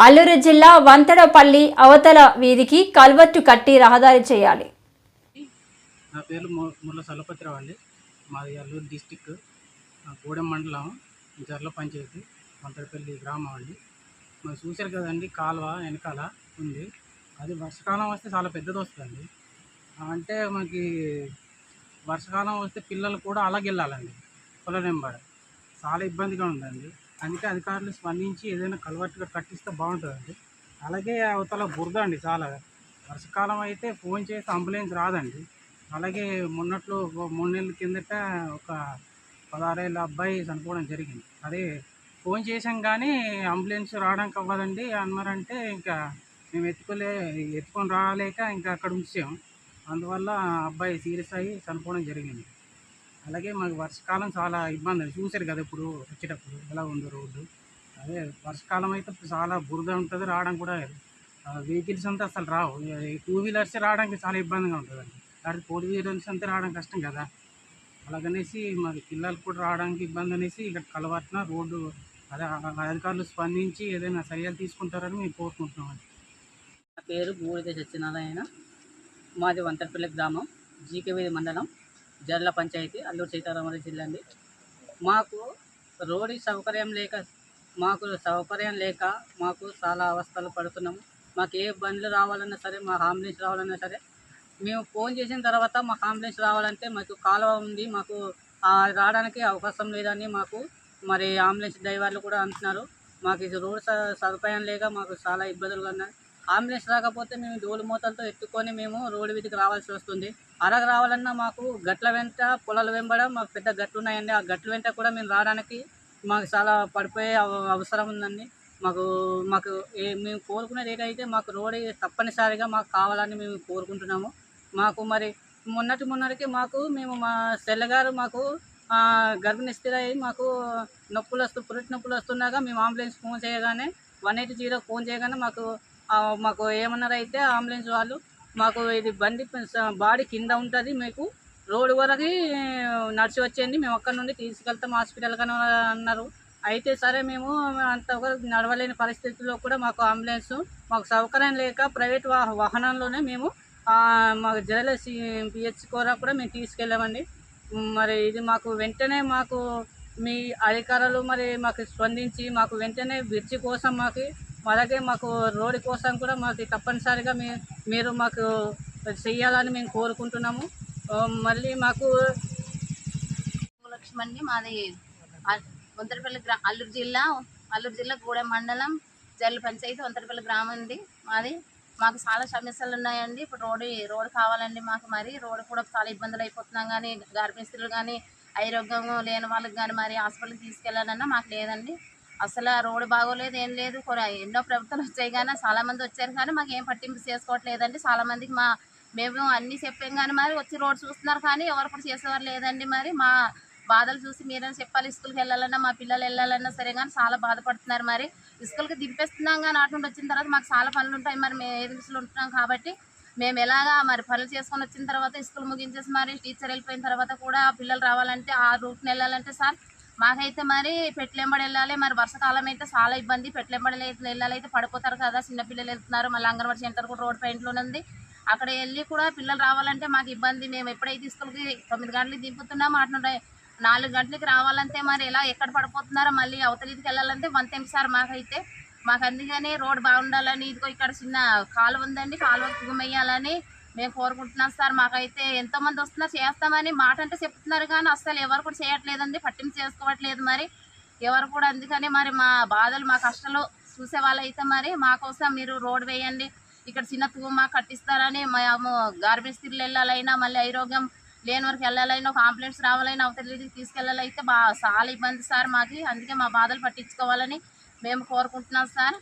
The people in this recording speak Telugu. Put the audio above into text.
అల్లూరు జిల్లా వంతడపల్లి అవతల వీధికి కల్వర్టు కట్టి రహదారి చేయాలి. నా పేరు ము- ముర్ల సలపతిరావు అండి. మాది అల్లూరు డిస్టిక్ గూడెం మండలం జర్ల పంచాయతీ వంతడపల్లి గ్రామం అండి. మరి చూశారు కదండి కాలువ వెనకాల ఉంది. అది వర్షాకాలం వస్తే చాలా పెద్దది వస్తుందండి. అంటే మనకి వర్షాకాలం వస్తే పిల్లలు కూడా అలాగే వెళ్ళాలండి. పొలం వెంబడ. చాలా ఇబ్బందిగా ఉందండి. అందుకే అధికారులు స్పందించి ఏదైనా కలవట్టుగా కట్టిస్తే బాగుంటుందండి. అలాగే అవతల బురద అండి చాలా. వర్షాకాలం అయితే ఫోన్ చేసి అంబులెన్స్ రాదండి. అలాగే మొన్నట్లు మూడు నెలల కిందట ఒక పదహారేళ్ళ అబ్బాయి చనిపోవడం జరిగింది. అదే ఫోన్ చేసాం కానీ అంబులెన్స్ రావడానికి అవ్వదండి. అన్నారంటే ఇంకా మేము ఎత్తుకోలే ఎత్తుకొని రాలేక ఇంకా అక్కడ ఉంచాం. అందువల్ల ఆ అబ్బాయి సీరియస్ అయ్యి చనిపోవడం జరిగింది. అలాగే మాకు వర్షాకాలం చాలా ఇబ్బంది చూసారు కదా ఇప్పుడు వచ్చేటప్పుడు ఎలా ఉందో రోడ్డు. అదే వర్షాకాలం అయితే చాలా బురద ఉంటుంది రావడం కూడా వెహికల్స్ అంతా అసలు రావు. టూ వీలర్స్ రావడానికి చాలా ఇబ్బందిగా ఉంటుందండి. కాబట్టి ఫోర్ వీలర్స్ అంతా రావడం కష్టం కదా. అలాగనేసి మరి పిల్లలకు కూడా రావడానికి ఇబ్బంది అనేసి ఇక్కడ కలవట్న రోడ్డు అదే అధికారులు స్పందించి ఏదైనా చర్యలు తీసుకుంటారని మేము కోరుకుంటున్నాం నా పేరు బూడిద సత్యనారాయణ. మాది వంతర్పల్లి గ్రామం జీకేవీధి మండలం. జర్ల పంచాయతీ అల్లూరు సీతారామరాజు జిల్లా అండి. మాకు రోడ్డు సౌకర్యం లేక మాకు సౌకర్యం లేక మాకు చాలా అవస్థలు పడుతున్నాము మాకు ఏ బండ్లు రావాలన్నా సరే మా అంబులెన్స్ రావాలన్నా సరే మేము ఫోన్ చేసిన తర్వాత మాకు అంబులెన్స్ రావాలంటే మాకు కాలువ ఉంది. మాకు రావడానికి అవకాశం లేదని మాకు మరి అంబులెన్స్ డ్రైవర్లు కూడా అంటున్నారు. మాకు ఇది రోడ్ స- సదుపాయం లేక మాకు చాలా ఇబ్బందులుగా ఉన్నాయి అంబులెన్స్ రాకపోతే మేము డోలు మూతలతో ఎత్తుకొని మేము రోడ్డు మీదకి రావాల్సి వస్తుంది. అరగ రావాలన్నా మాకు గట్ల వెంట పొలాల వెంబడ మాకు పెద్ద గట్లు ఉన్నాయండి ఆ గట్ల వెంట కూడా మేము రావడానికి మాకు చాలా పడిపోయే అవ- అవసరం ఉందండి. మాకు మాకు ఏ మేము కోరుకునేది అయితే మాకు రోడ్ తప్పనిసరిగా మాకు కావాలని మేము కోరుకుంటున్నాము. మాకు మరి మొన్నటి మొన్నటికి మాకు మేము మా సెల్లగారు మాకు ఆ, గర్భిణీ అయ్యి మాకు నొప్పులు వస్తూ పురిటి నొప్పులు వస్తున్నాగా మేము అంబులెన్స్ ఫోన్ చేయగానే వన్ ఎయిటీ జీరో ఫోన్ చేయగానే మాకు మాకు ఏమన్నారు అయితే అంబులెన్స్ వాళ్ళు మాకు ఇది బండి బాడీ కింద ఉంటుంది మీకు రోడ్డు వరకు నడిచి వచ్చేయండి మేము అక్కడ నుండి తీసుకెళ్తాం హాస్పిటల్ కానీ అన్నారు. అయితే సరే మేము అంత నడవలేని పరిస్థితుల్లో కూడా మాకు అంబులెన్స్ మాకు సౌకర్యం లేక ప్రైవేట్ వాహనంలోనే మేము మాకు జరల పిహెచ్ కూడా కూడా మేము తీసుకెళ్ళామండి. మరి ఇది మాకు వెంటనే మాకు మీ అధికారులు మరి మాకు స్పందించి మాకు వెంటనే బ్రిడ్జి కోసం మాకు అలాగే మాకు రోడ్డు కోసం కూడా మాకు తప్పనిసరిగా మీ మీరు మాకు చెయ్యాలని మేము కోరుకుంటున్నాము. మళ్ళీ మాకు లక్ష్మి అండి మాది అ- వంతరపల్లి గ్రా అల్లూరు జిల్లా అల్లూరు జిల్లా గూడెం మండలం జల్లు పంచాయతీ వంతరపల్లి గ్రామం అండి మాది. మాకు చాలా సమస్యలు ఉన్నాయండి. ఇప్పుడు రోడ్డు రోడ్డు కావాలండి మాకు మరి. రోడ్డు కూడా చాలా ఇబ్బందులు అయిపోతున్నాం కానీ గర్భిణీస్తులు కానీ ఆరోగ్యం లేని వాళ్ళకి కానీ మరి హాస్పిటల్కి తీసుకెళ్ళాలన్నా మాకు లేదండి. అసలు ఆ రోడ్డు బాగోలేదు ఏం లేదు. ఎన్నో ప్రభుత్వాలు వచ్చాయి కానీ చాలా మంది వచ్చారు కానీ మాకు ఏం పట్టింపు చేసుకోవట్లేదండి. చాలామందికి మా మేము అన్నీ చెప్పాం కానీ మరి వచ్చి రోడ్ చూస్తున్నారు కానీ ఎవరు కూడా చేసేవారు లేదండి మరి. మా బాధలు చూసి మీరైనా చెప్పాలి స్కూల్కి వెళ్ళాలన్నా మా పిల్లలు వెళ్ళాలన్నా సరే కానీ చాలా బాధపడుతున్నారు మరి. స్కూల్కి దింపేస్తున్నాం కానీ అటు నుండి వచ్చిన తర్వాత మాకు చాలా పనులు ఉంటాయి మరి. మేము ఏజెన్సీలో ఉంటున్నాం కాబట్టి మేము ఎలాగా మరి పనులు చేసుకొని వచ్చిన తర్వాత స్కూల్ ముగించేసి మరి టీచర్ వెళ్ళిపోయిన తర్వాత కూడా పిల్లలు రావాలంటే ఆ రూట్ని వెళ్ళాలంటే సార్ మాకైతే మరి పెట్లెంబడి వెళ్ళాలి. మరి వర్షాకాలం అయితే చాలా ఇబ్బంది. పెట్లెంబడి వెళ్ళాలి అయితే పడిపోతారు కదా. చిన్నపిల్లలు వెళ్తున్నారు. మళ్ళీ అంగన్వాడీ సెంటర్ కూడా రోడ్ పాయింట్లోనే ఉంది. అక్కడ వెళ్ళి కూడా పిల్లలు రావాలంటే మాకు ఇబ్బంది. మేము ఎప్పుడైతే స్కూల్కి తొమ్మిది గంటలకు దింపుతున్నాము అటు నాలుగు గంటలకి రావాలంటే మరి ఎలా ఎక్కడ పడిపోతున్నారో మళ్ళీ అవతలికి వెళ్ళాలంటే వన్ టైం సార్ మాకైతే. మాకు అందుకని రోడ్ బాగుండాలని ఇదిగో ఇక్కడ చిన్న కాలువ ఉందండి. కాలువ గుమెయ్యాలని మేము కోరుకుంటున్నాం సార్. మాకైతే ఎంతోమంది వస్తున్నారు చేస్తామని మాట అంటే చెప్తున్నారు కానీ అస్సలు ఎవరు కూడా చేయట్లేదండి. పట్టింపు చేసుకోవట్లేదు మరి. ఎవరు కూడా అందుకని మరి మా బాధలు మా కష్టాలు చూసే వాళ్ళైతే మరి మాకోసం మీరు రోడ్ వేయండి. ఇక్కడ చిన్న తూమా కట్టిస్తారని మేము గార్బేజ్ స్త్రీలు వెళ్ళాలైనా మళ్ళీ ఐరోగ్యం లేని వరకు వెళ్ళాలైనా ఒక అంబులెన్స్ రావాలైనా అవతలికి తీసుకెళ్ళాలైతే బా చాలా ఇబ్బంది సార్ మాకు అందుకే మా బాధలు పట్టించుకోవాలని మేము కోరుకుంటున్నాం సార్.